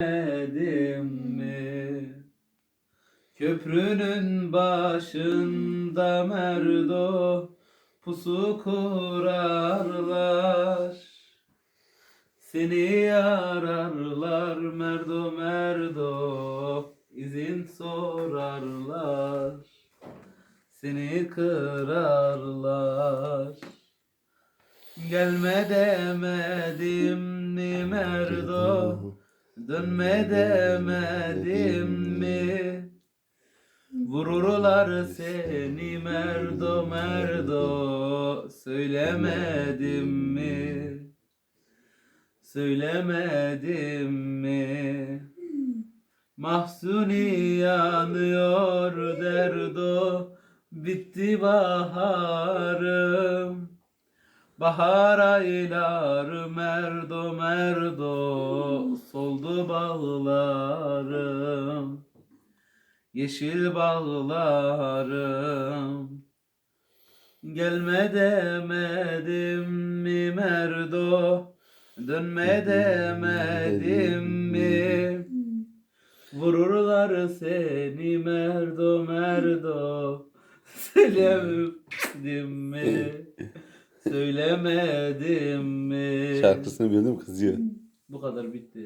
Dedim mi? Köprünün başında merdo pusu kurarlar. Seni ararlar merdo merdo izin sorarlar. Seni kırarlar. Gelme demedim mi merdo Dönme demedim mi? Vururlar seni merdo merdo. Söylemedim mi? Söylemedim mi? Mahzuni yanıyor derdo. Bitti baharım Bahar ayları merdo merdo Soldu bağlarım. Yeşil bağlarım. Gelme demedim mi merdo? Dönme demedim mi? Vururlar seni merdo merdo. Söylemedim mi Söylemedim mi? Şarkısını bildim kızıyor. Bu kadar bitti